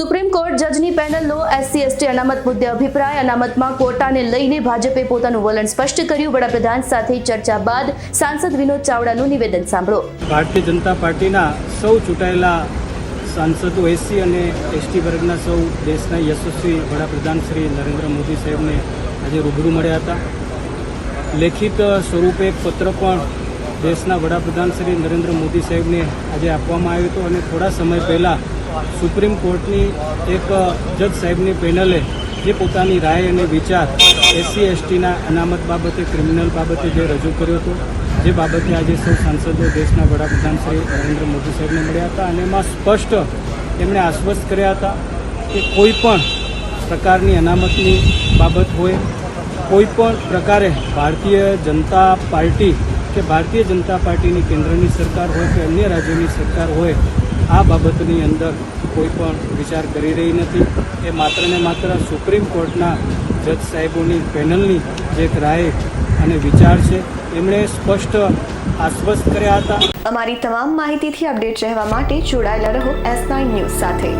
Supreme court જજની પેનલનો SC, ST અનામત મુદ્દે અભિપ્રાય. અનામતમાં કોટાને લઈને ભાજપે પોતાનું વલણ સ્પષ્ટ કર્યું. વડાપ્રધાન સાથે ચર્ચા બાદ સાંસદ વિનોદ ચાવડાનું નિવેદન સાંભળો. ભારતીય જનતા પાર્ટીના સૌ ચૂંટાયેલા સાંસદો, એસસી અને એસટી વર્ગના સૌ દેશના યશસ્વી વડાપ્રધાન શ્રી નરેન્દ્ર મોદી સાહેબને આજે રૂબરૂ મળ્યા હતા. લેખિત સ્વરૂપે પત્ર પણ દેશના વડાપ્રધાન શ્રી નરેન્દ્ર મોદી સાહેબને આજે આપવામાં આવ્યો હતો અને થોડા સમય પહેલાં સુપ્રીમ કોર્ટની એક જજ સાહેબની પેનલે જે પોતાની રાય અને વિચાર એસસી, એસટીના અનામત બાબતે, ક્રિમિનલ બાબતે જે રજૂ કર્યો હતો, જે બાબતે આજે સૌ સાંસદો દેશના વડાપ્રધાન શ્રી નરેન્દ્ર મોદી સાહેબને મળ્યા હતા અને એમાં સ્પષ્ટ એમણે આશ્વસ્ત કર્યા હતા કે કોઈ પણ પ્રકારની અનામતની બાબત હોય, કોઈ પણ પ્રકારે ભારતીય જનતા પાર્ટી કે ભારતીય જનતા પાર્ટીની કેન્દ્રની સરકાર હોય કે અન્ય રાજ્યોની સરકાર હોય આ બાબતની અંદર કોઈ પણ વિચાર કરી રહી નથી. એ માત્ર ને માત્ર સુપ્રીમ કોર્ટના જજ સાહેબોની પેનલની જે રાય અને વિચાર છે. એમણે સ્પષ્ટ આશ્વસ્ત કર્યા હતા. અમારી તમામ માહિતીથી અપડેટ રહેવા માટે જોડાયેલા રહો એસ નાઇન ન્યૂઝ સાથે.